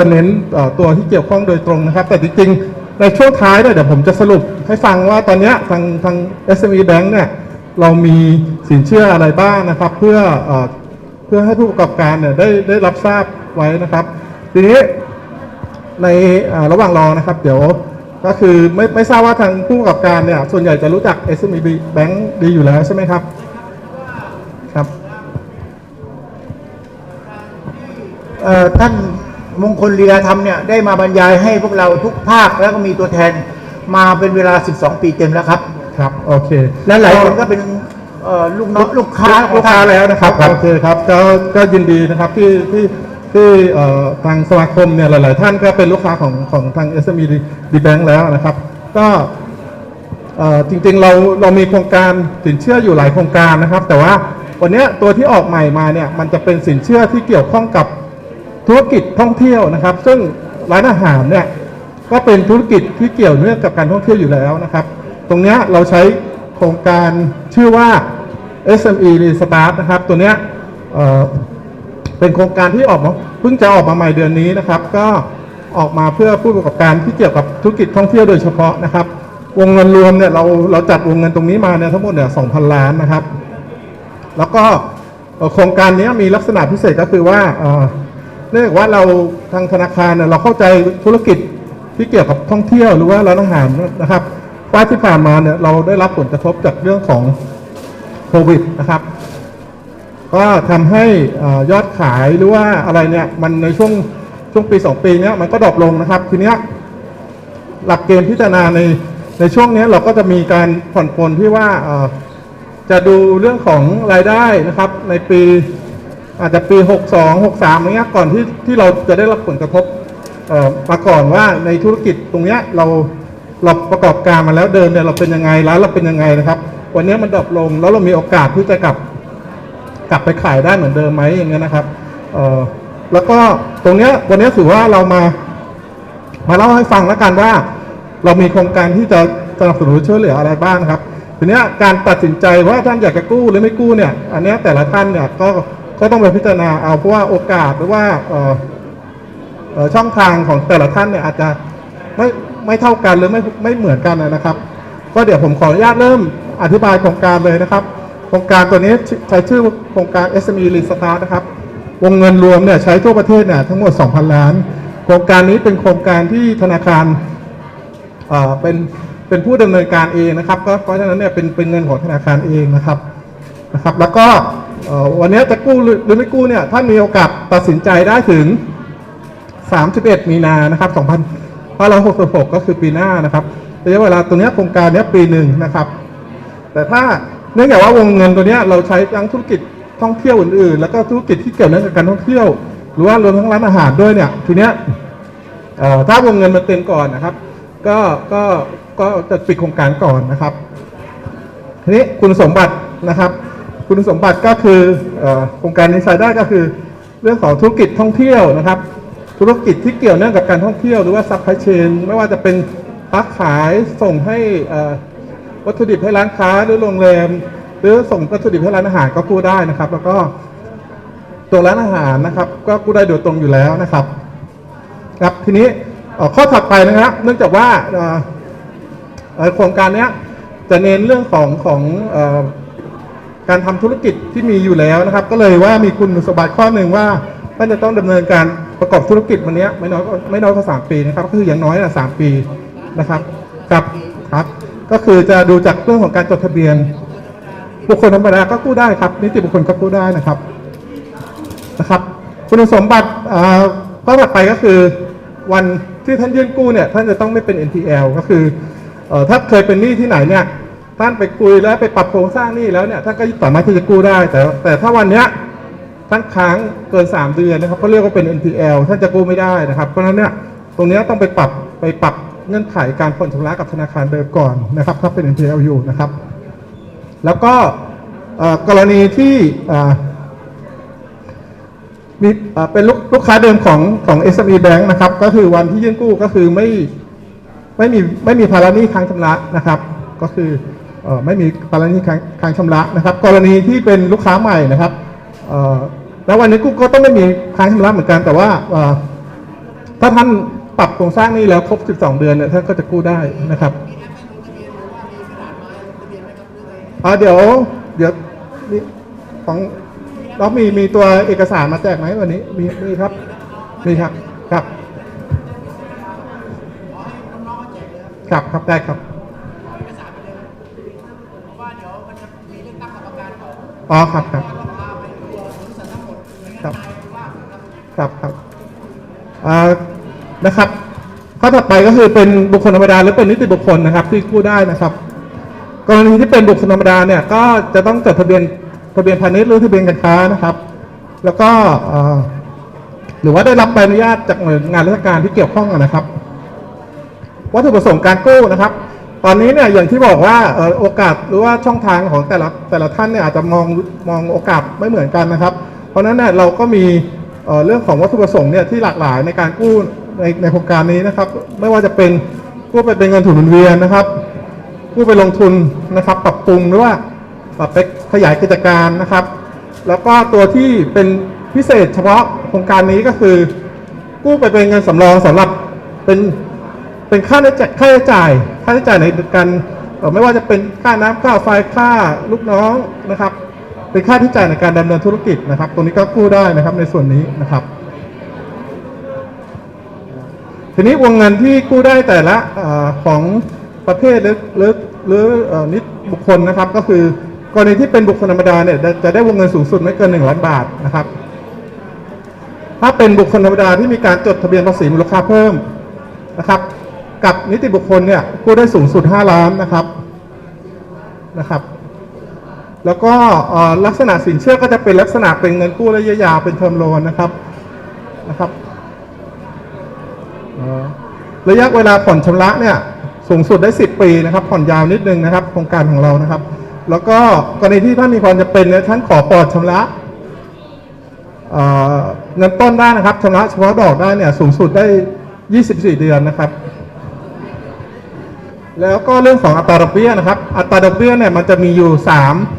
จะเน้นตัวที่เกี่ยวข้องโดยตรงนะครับ แต่จริงๆ ในช่วงท้ายเนี่ยเดี๋ยวผมจะสรุปให้ฟังว่าตอนนี้ทางทาง SME Bank เนี่ยเรามีสินเชื่ออะไรบ้างนะครับ เพื่อเอ่อเพื่อให้ผู้ประกอบการเนี่ยได้ได้รับทราบไว้นะครับ ทีนี้ในระหว่างรอนะครับ เดี๋ยวก็คือไม่ไม่ทราบว่าทางผู้ประกอบการเนี่ยส่วนใหญ่จะรู้จัก SME Bank ดีอยู่แล้วใช่ไหมครับครับท่าน มงคลลีลาธรรมเนี่ยได้มาบรรยายให้พวกเราทุกภาคแล้วก็มีตัวแทนมาเป็นเวลา 12 ปีเต็มแล้วครับ ครับ โอเค และหลายคนก็เป็นเอ่อลูกน้องลูกค้าของลูกค้าท่นแล้วนะครับโอเคครับก็ก็ยินดีนะครับที่ที่ที่เอ่อทางสมาคมเนี่ยหลาย ๆ ท่านก็เป็นลูกค้าของของทาง SME ดีแบงค์แล้วนะครับ ก็เอ่อจริง ๆ เราเรามีโครงการสินเชื่ออยู่หลายโครงการนะครับ แต่ว่าวันเนี้ยตัวที่ออกใหม่มาเนี่ยมันจะเป็นสินเชื่อที่เกี่ยวข้องกับ ธุรกิจท่องเที่ยวนะครับ ซึ่งร้านอาหารเนี่ยก็เป็นธุรกิจที่เกี่ยวเนื่องกับการท่องเที่ยวอยู่แล้วนะครับ ตรงนี้เราใช้โครงการชื่อว่า SME Restart นะครับ ตัวนี้เป็นโครงการที่ออกมาเพิ่งจะออกมาใหม่เดือนนี้นะครับ ก็ออกมาเพื่อผู้ประกอบการที่เกี่ยวกับธุรกิจท่องเที่ยวโดยเฉพาะนะครับ วงเงินรวมเนี่ยเราเราจัดวงเงินตรงนี้มาเนี่ยทั้งหมดเนี่ย2,000ล้านนะครับ แล้วก็โครงการนี้มีลักษณะพิเศษก็คือว่า นื่องจากว่าเราทางธนาคารเราเข้าใจธุรกิจที่เกี่ยวกับท่องเที่ยวหรือว่าร้านอาหารนะครับว่าที่ผ่านมาเนี่ยเราได้รับผลกระทบจากเรื่องของโควิดนะครับ ก็ทำให้ยอดขายหรือว่าอะไรเนี่ยมันในช่วงช่วงปี 2 ปีเนี้ยมันก็ดรอปลงนะครับ ทีเนี้ยหลักเกณฑ์พิจารณาในในช่วงนี้เราก็จะมีการผ่อนปลนที่ว่าจะดูเรื่องของรายได้นะครับในปี อาจจะปี 62 63อะไรเงี้ยก่อนที่ที่เราจะได้รับผลกระทบมาก่อนว่าในธุรกิจตรงเนี้ยเราเราประกอบการมาแล้วเดิมเนี่ยเราเป็นยังไงร้านเราเป็นยังไงนะครับ วันนี้มันดรอปลงแล้วเรามีโอกาสที่จะกลับกลับไปขายได้เหมือนเดิมไหมอย่างเงี้ยนะครับแล้วก็ตรงเนี้ยวันนี้ถือว่าเรามามาเล่าให้ฟังแล้วกันว่า เรามีโครงการที่จะสนับสนุนช่วยเหลืออะไรบ้างครับทีเนี้ยการตัดสินใจว่าท่านอยากจะกู้หรือไม่กู้เนี่ย อันเนี้ยแต่ละท่านเนี่ยก็ ก็ต้องไปพิจารณาเอาเพราะว่าโอกาสหรือว่าช่องทางของแต่ละท่านเนี่ยอาจจะไม่ไม่เท่ากันหรือไม่ไม่เหมือนกันนะครับ ก็เดี๋ยวผมขออนุญาตเริ่มอธิบายโครงการเลยนะครับ โครงการตัวนี้ใช้ชื่อโครงการ SME Restart นะครับ วงเงินรวมเนี่ยใช้ทั่วประเทศเนี่ยทั้งหมด 2,000 ล้าน โครงการนี้เป็นโครงการที่ธนาคารเป็นเป็นผู้ดำเนินการเองนะครับ ก็เพราะฉะนั้นเนี่ยเป็นเป็นเงินของธนาคารเองนะครับนะครับ แล้วก็ วันนี้จะกู้หรือไม่กู้เนี่ยท่านมีโอกาสตัดสินใจได้ถึง 31 มีนานะครับ2566 ก็คือปีหน้านะครับระยะเวลาตัวเนี้ยโครงการเนี้ยปีหนึ่งนะครับ แต่ถ้าเนื่องจากว่าวงเงินตัวเนี้ยเราใช้ทั้งธุรกิจท่องเที่ยวอื่นๆ แล้วก็ธุรกิจที่เกี่ยวเนื่องกับการท่องเที่ยว หรือว่ารวมทั้งร้านอาหารด้วยเนี่ยทีเนี้ยถ้าวงเงินมันเต็มก่อนนะครับ ก็ก็ก็จะปิดโครงการก่อนนะครับทีนี้คุณสมบัตินะครับ คุณสมบัติก็คือโครงการนี้ใช้ได้ก็คือเรื่องของธุรกิจท่องเที่ยวนะครับ ธุรกิจที่เกี่ยวเนื่องกับการท่องเที่ยวหรือว่าซัพพลายเชนไม่ว่าจะเป็นค้าขายส่งให้วัตถุดิบให้ร้านค้าหรือโรงแรม หรือส่งวัตถุดิบให้ร้านอาหารก็กู้ได้นะครับ แล้วก็ตัวร้านอาหารนะครับ ก็กู้ได้โดยตรงอยู่แล้วนะครับครับทีนี้ข้อถัดไปนะครับ เนื่องจากว่าโครงการนี้จะเน้นเรื่องของของ การทำธุรกิจที่มีอยู่แล้วนะครับ ก็เลยว่ามีคุณสมบัติข้อหนึ่งว่าท่านจะต้องดำเนินการประกอบธุรกิจวันเนี้ยไม่น้อยกว่าไม่น้อยกว่าสามปีนะครับก็คืออย่างน้อยนะสามปีนะครับครับครับก็คือจะดูจากเรื่องของการจดทะเบียน บุคคลธรรมดาก็กู้ได้ครับ นิติบุคคลก็กู้ได้นะครับนะครับ คุณสมบัติอ่าข้อถัดไปก็คือวันที่ท่านยื่นกู้เนี่ยท่านจะต้องไม่เป็น NPL ก็คือเอ่อถ้าเคยเป็นหนี้ที่ไหนเนี่ย ท่านไปคุยแล้วไปปรับโครงสร้างนี้แล้วเนี่ยท่านก็สามารถที่จะกู้ได้ แต่แต่ถ้าวันเนี้ยท่านค้างเกิน 3 เดือนนะครับเขาเรียกว่าเป็น NPL ท่านจะกู้ไม่ได้นะครับ เพราะฉะนั้นเนี่ยตรงนี้ต้องไปปรับไปปรับเงื่อนไขการผ่อนชำระกับธนาคารเดิมก่อนนะครับถ้าเป็น NPL อยู่นะครับ แล้วก็กรณีที่มีเป็นลูกลูกค้าเดิมของของ SME Bank นะครับ ก็คือวันที่ยื่นกู้ก็คือไม่ไม่มีไม่มีภาระหนี้ค้างชำระนะครับ ก็คือ ไม่มีภาระหนี้ค้างค้างชำระนะครับ กรณีที่เป็นลูกค้าใหม่นะครับออแล้ววันนี้กูก็ต้องไม่มีค้างชำระเหมือนกัน แต่ว่าออถ้าท่านปรับโครงสร้างนี้แล้วครบ 12 เดือนเนี่ยท่านก็จะกู้ได้นะครับอ่าเดี๋ยวเดี๋ยวนี่ของเรามีมีตัวเอกสารมาแจกไหมวันนี้มีมีครับมีครับครับครับครับได้ครับ อ๋อครับครับครับครับครับอ่านะครับข้อถัดไปก็คือเป็นบุคคลธรรมดาหรือเป็นนิติบุคคลนะครับที่กู้ได้นะครับ กรณีที่เป็นบุคคลธรรมดาเนี่ยก็จะต้องจดทะเบียนทะเบียนพาณิชย์หรือทะเบียนการค้านะครับ แล้วก็เอ่อหรือว่าได้รับใบอนุญาตจากหน่วยงานราชการที่เกี่ยวข้องนะครับ วัตถุประสงค์การกู้นะครับ ตอนนี้เนี่ยอย่างที่บอกว่าโอกาสหรือว่าช่องทางของแต่ละแต่ละท่านเนี่ยอาจจะมองมองโอกาสไม่เหมือนกันนะครับ เพราะฉะนั้นเนี่ยเราก็มีเอ่อเรื่องของวัตถุประสงค์เนี่ยที่หลากหลายในการกู้ในในโครงการนี้นะครับ ไม่ว่าจะเป็นกู้ไปเป็นเงินทุนหมุนเวียนนะครับกู้ไปลงทุนนะครับ ปรับปรุงหรือว่าปรับไปขยายกิจการนะครับ แล้วก็ตัวที่เป็นพิเศษเฉพาะโครงการนี้ก็คือ กู้ไปเป็นเงินสำรองสำหรับเป็นเป็นค่าใช้จ่าย ค่าใช้จ่ายในการไม่ว่าจะเป็นค่าน้ำค่าไฟค่าลูกน้องนะครับ เป็นค่าใช้จ่ายในการดำเนินธุรกิจนะครับ ตรงนี้ก็กู้ได้นะครับในส่วนนี้นะครับ ทีนี้วงเงินที่กู้ได้แต่ละของประเภทหรือหรือหรือนิดบุคคลนะครับ ก็คือกรณีที่เป็นบุคคลธรรมดาเนี่ยจะจะได้วงเงินสูงสุดไม่เกิน1ล้านบาทนะครับ ถ้าเป็นบุคคลธรรมดาที่มีการจดทะเบียนภาษีมูลค่าเพิ่มนะครับ กับนิติบุคคลเนี่ยกู้ได้สูงสุด 5 ล้านนะครับนะครับ แล้วก็ลักษณะสินเชื่อก็จะเป็นลักษณะเป็นเงินกู้ระยะยาวเป็นเทอมโลนนะครับนะครับระยะเวลาผ่อนชำระเนี่ยสูงสุดได้ 10 ปีนะครับ ผ่อนยาวนิดนึงนะครับโครงการของเรานะครับ แล้วก็กรณีที่ท่านมีความจำเป็นเนี่ยท่านขอปลอดชำระเอ่อเงินต้นได้นะครับชำระเฉพาะดอกได้เนี่ยสูงสุดได้ 24 เดือนนะครับ แล้วก็เรื่องของอัตราดอกเบี้ยนะครับ อัตราดอกเบี้ยเนี่ยมันจะมีอยู่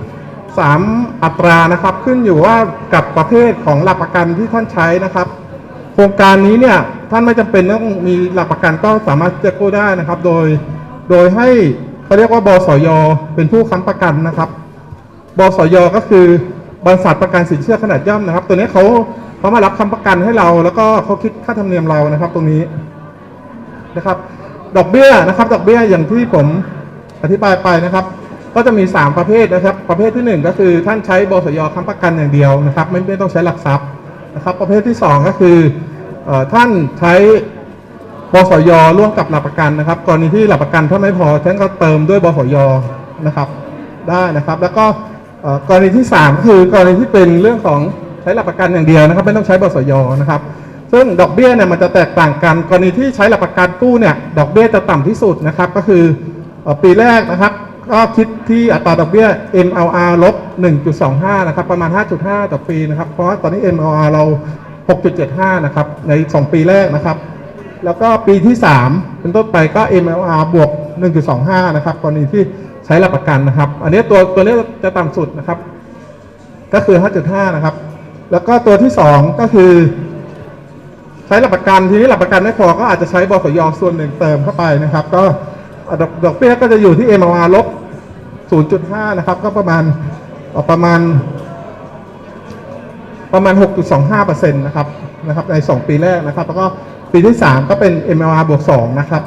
3 3 อัตรานะครับ ขึ้นอยู่ว่ากับประเภทของหลักประกันที่ท่านใช้นะครับ โครงการนี้เนี่ยท่านไม่จำเป็นต้องมีหลักประกันก็สามารถจะกู้ได้นะครับ โดยโดยให้เขาเรียกว่าบสยเป็นผู้ค้ำประกันนะครับ บสยก็คือบริษัทประกันสินเชื่อขนาดย่อมนะครับ ตัวนี้เขาเขามารับค้ำประกันให้เรา แล้วก็เขาคิดค่าธรรมเนียมเรานะครับ ตรงนี้นะครับ ดอกเบี้ยนะครับ ดอกเบี้ยอย่างที่ผมอธิบายไปนะครับ ก็จะมี 3 ประเภทนะครับ ประเภททีหนึ่1 ก็คือท่านใช้บสยค้ำประกันอย่างเดียวนะครับ ไม่ไม่ต้องใช้หลักทรัพย์นะครับ ประเภทที่ 2 ก็คือท่านใช้บสยร่วมกับหลักประกันนะครับ กรณีที่หลักประกันถ้าไม่พอท่านก็เติมด้วยบสยนะครับ ได้นะครับ แล้วก็กรณีที่ 3 คือกรณีที่เป็นเรื่องของใช้หลักประกันอย่างเดียวนะครับ ไม่ต้องใช้บสยนะครับ ซึ่งดอกเบี้ยเนี่ยมันจะแตกต่างกัน กรณีที่ใช้หลักประกันกู้เนี่ยดอกเบี้ยจะต่ำที่สุดนะครับ ก็คือปีแรกนะครับ ก็คิดที่อัตราดอกเบี้ย MLR ลบ 1.25 นะครับ ประมาณ 5.5 ต่อปีนะครับ เพราะว่าตอนนี้ MLR เรา 6.75 นะครับ ใน 2 ปีแรกนะครับ แล้วก็ปีที่ 3 เป็นต้นไปก็ MLR บวก 1.25 นะครับ กรณีที่ใช้หลักประกันนะครับ อันนี้ตัวตัวนี้จะต่ำสุดนะครับ ก็คือ 5.5 นะครับ แล้วก็ตัวที่ 2 ก็คือ ใช้หลักประกันทีนี้หลักประกันไม่พอก็อาจจะใช้บสยส่วนหนึ่งเติมเข้าไปนะครับ ก็ดอกดอกเบี้ยก็จะอยู่ที่ MLR ลบ 0.5 นะครับ ก็ประมาณเอ่อประมาณ ประมาณ 6.25%นะครับนะครับใน 2 ปีแรกนะครับ แล้วก็ปีที่ 3 ก็เป็น MLR บวก 2 นะครับ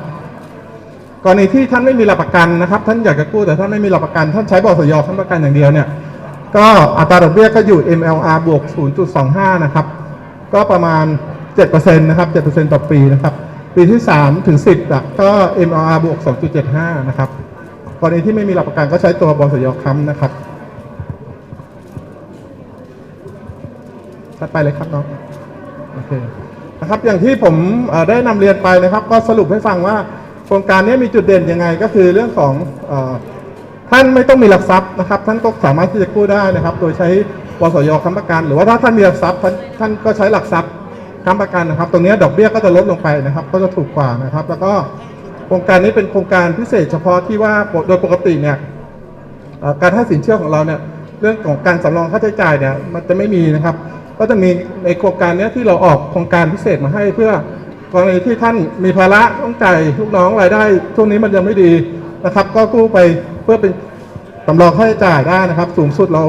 กรณีที่ท่านไม่มีหลักประกันนะครับ ท่านอยากจะกู้แต่ท่านไม่มีหลักประกัน ท่านใช้บสยค้ำประกันอย่างเดียวเนี่ยก็อัตราดอกเบี้ยก็อยู่ MLR บวก 0.25 นะครับ ก็ประมาณ 7%นะครับ7%ต่อปีนะครับ ปีที่ 3 ถึง 10อะก็ MLR บวก 2.75 นะครับกรณีที่ไม่มีหลักประกันก็ใช้ตัวบสยค้ำนะครับถัดไปเลยครับน้องโอเคนะครับอย่างที่ผมได้นำเรียนไปนะครับ ก็สรุปให้ฟังว่าโครงการนี้มีจุดเด่นยังไงก็คือเรื่องของอท่านไม่ต้องมีหลักทรัพย์นะครับ ท่านก็สามารถที่จะกู้ได้นะครับ โดยใช้บสยค้ำประกัน หรือว่าถ้าท่านมีหลักทรัพย์ท่านก็ใช้หลักทรัพย์ ค้ำประกันนะครับ ตรงนี้ดอกเบี้ยก็จะลดลงไปนะครับ ก็จะถูกกว่านะครับ แล้วก็โครงการนี้เป็นโครงการพิเศษเฉพาะที่ว่าโดยปกติเนี่ยการให้สินเชื่อของเราเนี่ยเรื่องของการสำรองค่าใช้จ่ายเนี่ยมันจะไม่มีนะครับ ก็จะมีในโครงการนี้ที่เราออกโครงการพิเศษมาให้เพื่อกรณีที่ท่านมีภาระต้องจ่ายลูกน้องรายได้ ช่วงนี้มันยังไม่ดีนะครับ ก็กู้ไปเพื่อเป็นสำรองค่าใช้จ่ายได้นะครับ สูงสุดเรา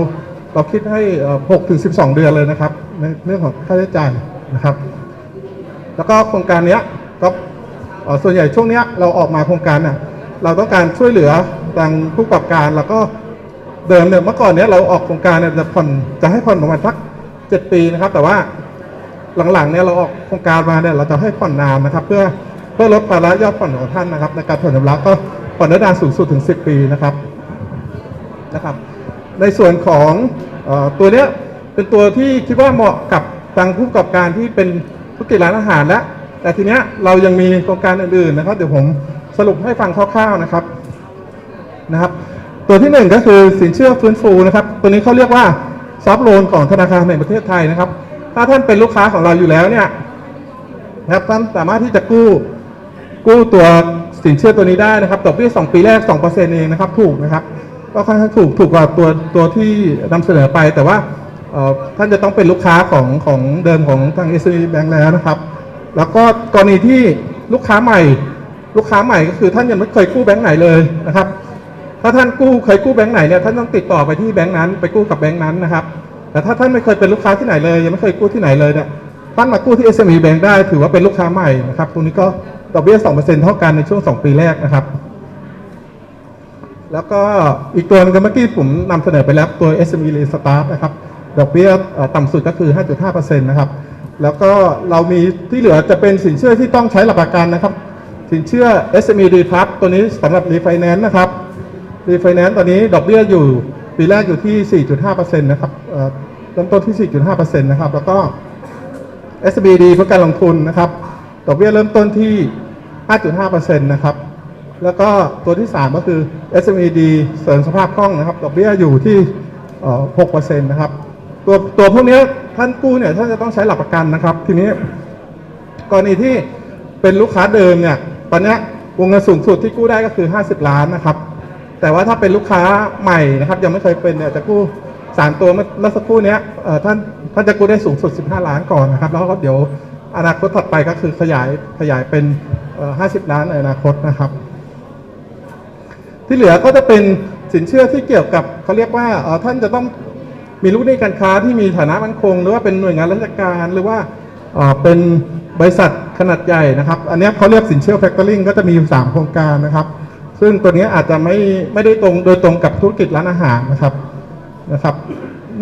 เราคิดให้หกถึงสิบสองเดือนเลยนะครับ ในเรื่องของค่าใช้จ่าย นะครับ แล้วก็โครงการเนี้ยก็ส่วนใหญ่ช่วงเนี้ยเราออกมาโครงการเนี่ยเราต้องการช่วยเหลือทางผู้ประกอบการแล้วก็เดิมเนี่ยเมื่อก่อนเนี้ยเราออกโครงการเนี่ยจะผ่อนจะให้ผ่อนประมาณสักเจ็ดปีนะครับ แต่ว่าหลังๆเนี่ยเราออกโครงการมาเนี่ยเราจะให้ผ่อนนานนะครับ เพื่อเพื่อลดภาระยอดผ่อนของท่านนะครับ ในการผ่อนชำระก็ผ่อนได้นานสูงสุดถึง 10 ปีนะครับนะครับ ในส่วนของออตัวเนี้ยเป็นตัวที่คิดว่าเหมาะกับ ทางผู้ประกอบการที่เป็นธุรกิจร้านอาหารแล้ว แต่ทีเนี้ยเรายังมีโครงการอื่นๆนะครับ เดี๋ยวผมสรุปให้ฟังคร่าวๆนะครับนะครับ ตัวที่หนึ่งก็คือสินเชื่อฟื้นฟูนะครับ ตัวนี้เขาเรียกว่าซอฟโลนของธนาคารแห่งประเทศไทยนะครับ ถ้าท่านเป็นลูกค้าของเราอยู่แล้วเนี่ยนะครับท่านสามารถที่จะกู้กู้ตัวสินเชื่อตัวนี้ได้นะครับดอกเบี้ย2ปีแรก 2%เองนะครับ ถูกนะครับ ก็ค่อนข้างถูกถูกกว่าตัวตัวที่นำเสนอไปแต่ว่า ท่านจะต้องเป็นลูกค้าของของเดิมของทาง s อ Bank แล้วนะครับ แล้วก็กรณีที่ลูกค้าใหม่ ลูกค้าใหม่ก็คือท่านยังไม่เคยกู้แบงค์ไหนเลยนะครับ ถ้าท่านกู้เคยกู้แบงค์ไหนเนี่ยท่านต้องติดต่อไปที่แบงค์นั้น ไปกู้กับแบงค์นั้นนะครับ แต่ถ้าท่านไม่เคยเป็นลูกค้าที่ไหนเลย ยังไม่เคยกู้ที่ไหนเลยเนี่ยท่านมากู้ที่ SME Bank ได้ ถือว่าเป็นลูกค้าใหม่นะครับตรงนี้ก็ดอกเบี้ย2%เท่ากันในช่วง 2 ปีแรกนะครับแล้วก็อีกตัวหนึงก็เมื่อกี้ผมนำเสนอไปแล้วตัว SME Restart นะครับ ดอกเบี้ยเอ่อต่ำสุดก็คือ 5.5%นะครับแล้วก็เรามีที่เหลือจะเป็นสินเชื่อที่ต้องใช้หลักประกันนะครับ สินเชื่อ SME d p l u s ตัวนี้สำหรับ Refinance นะครับ Refinance ตอนนี้ดอกเบี้ยอยู่ปีแรกอยู่ที่ 4.5%นะครับเอ่อเริ่มต้นที่ 4.5%นะครับ แล้วก็ SBD เพื่อการลงทุนนะครับดอกเบี้ยเริ่มต้นที่ 5.5%นะครับแล้วก็ตัวที่ 3 ก็คือ SMED เสริมสภาพคล่องนะครับดอกเบี้ยอยู่ที่เอ่อ6%นะครับ ตัวตัวพวกนี้ท่านกู้เนี่ยท่านจะต้องใช้หลักประกันนะครับ ทีนี้กรณีที่เป็นลูกค้าเดิมเนี่ย ตอนนี้วงเงินสูงสุดที่กู้ได้ก็คือ 50 ล้านนะครับ แต่ว่าถ้าเป็นลูกค้าใหม่นะครับ ยังไม่เคยเป็นเนี่ยจะกู้สามตัวเมื่อสักครู่เนี้ยท่านท่านจะกู้ได้สูงสุด 15 ล้านก่อนนะครับ แล้วก็เดี๋ยวอนาคตถัดไปก็คือขยายขยายเป็น 50 ล้านในอนาคตนะครับ ที่เหลือก็จะเป็นสินเชื่อที่เกี่ยวกับเขาเรียกว่าท่านจะต้อง มีลูกหนี้การค้าที่มีฐานะมั่นคง หรือว่าเป็นหน่วยงานราชการหรือว่าเป็นบริษัทขนาดใหญ่นะครับ อันนี้เขาเรียกสินเชื่อแฟ c ตอร์ลิงก็จะมีอยู่สามโครงการนะครับ ซึ่งตัวนี้อาจจะไม่ไม่ได้ตรงโดยตรงกับธุรกิจร้านอาหารนะครับนะครับ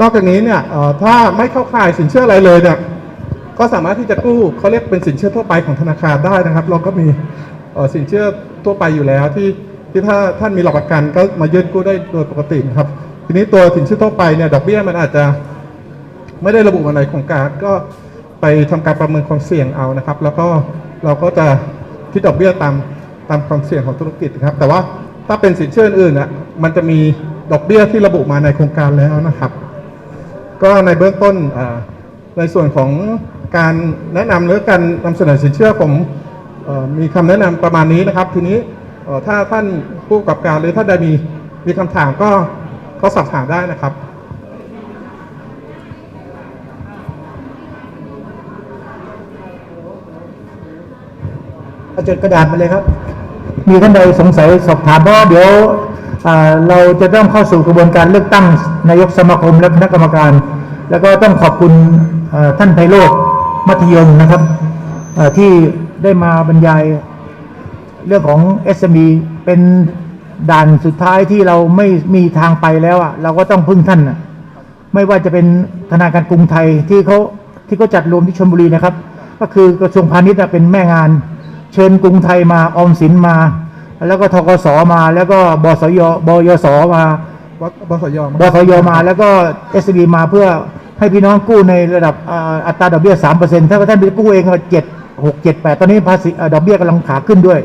นอกจากนี้เนี่ยถ้าไม่เข้าข่ายสินเชื่ออะไรเลยเนี่ยก็สามารถที่จะกู้เขาเรียกเป็นสินเชื่อทั่วไปของธนาคารได้นะครับ เราก็มีสินเชื่อทั่วไปอยู่แล้วที่ที่ถ้าท่านมีหลักประกันก็มายื่นกู้ได้โดยปกตินะครับ ทีนี้ตัวสินเชื่อทั่วไปเนี่ยดอกเบี้ยมันอาจจะไม่ได้ระบุมาในโครงการก็ไปทำการประเมินความเสี่ยงเอานะครับ แล้วก็เราก็จะคิดดอกเบี้ยตามตามความเสี่ยงของธุรกิจนะครับ แต่ว่าถ้าเป็นสินเชื่ออื่นๆน่ะมันจะมีดอกเบี้ยที่ระบุมาในโครงการแล้วนะครับ ก็ในเบื้องต้นในส่วนของการแนะนำหรือการนำเสนอสินเชื่อผมอมีคำแนะนำประมาณนี้นะครับ ทีนี้ถ้าท่านผู้ประกอบการหรือท่านใดมีมีคำถามก็ ก็สอบถามได้นะครับเอาจดกระดาษมาเลยครับ มีท่านใดสงสัยสอบถามเพราะว่าเดี๋ยวเราจะต้องเข้าสู่กระบวนการเลือกตั้งนายกสมาคมและคณะกรรมการ แล้วก็ต้องขอบคุณท่านไพโรธมัธยมนะครับที่ได้มาบรรยายเรื่องของ SME เป็น ด่านสุดท้ายที่เราไม่มีทางไปแล้วอะ เราก็ต้องพึ่งท่านอะไม่ว่าจะเป็นธนาคารกรุงไทยที่เขาที่เขาจัดรวมที่ชลบุรีนะครับ ก็คือกระทรวงพาณิชย์อะเป็นแม่งาน เชิญกรุงไทยมาออมสินมา แล้วก็ทกสมา แล้วก็บสยบยสมาวัดบสยบสยมา แล้วก็เอสบีมาเพื่อให้พี่น้องกู้ในระดับอ่าอัตราดอกเบี้ยสามเปอร์เซ็นต์ถ้าท่านไปกู้เองก็เจ็ดหกเจ็ดแปดตอนนี้ภาษีอ่าดอกเบี้ยกำลังขาขึ้นด้วย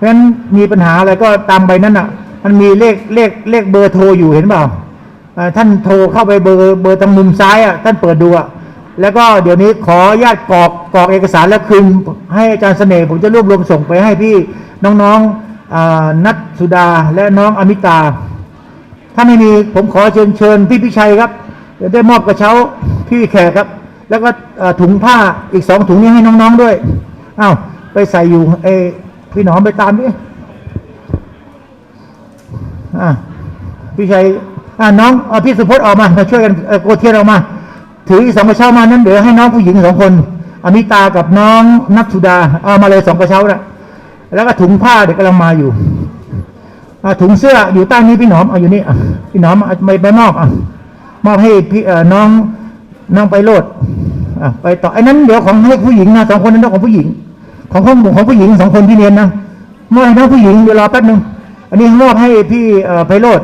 เพราะฉะนั้นมีปัญหาอะไรก็ตามใบนั้นอะ มันมีเลขเลขเลขเบอร์โทรอยู่เห็นเปล่าท่านโทรเข้าไปเบอร์เบอร์ทางมุมซ้ายอะท่านเปิดดูอะแล้วก็เดี๋ยวนี้ขอญาตกรอกกรอกเอกสารแล้วคืนให้อาจารย์เสน่ห์ผมจะรวบรวมส่งไปให้พี่น้องๆนัทสุดาและน้องอมิตา ถ้าไม่มีผมขอเชิญเชิญพี่พิชัยครับได้มอบกระเช้าพี่แขกครับ แล้วก็ถุงผ้าอีกสองถุงนี้ให้น้องๆด้วยอ้าวไปใส่อยู่เอ พี่หนอมไปตามดิอะพี่ชัยอะน้องเอาพี่สุพจน์ออกมามาช่วยกันเออโกเทียนออกมา ถืออีกสองกระเช้ามานั้นเดี๋ยวให้น้องผู้หญิงสองคนอมิตากับน้องนัทสุดาเอามาเลยสองกระเช้านะแล้วก็ถุงผ้าเด็กกำลังมาอยู่อะถุงเสื้ออยู่ใต้นี้พี่หนอมเอาอยู่นี่พี่หนอมเอาไปไปมอบอะมอบให้พี่เออน้องน้องไปโลดอะไปต่อไอ้นั้นเดี๋ยวของให้ผู้หญิงนะสองคนนั้นของผู้หญิง ของของของผู้หญิงสองคนที่เรียนนะมอบให้น้องผู้หญิงเวลาแป๊บนึงอันนี้มอบให้พี่ไพโรธ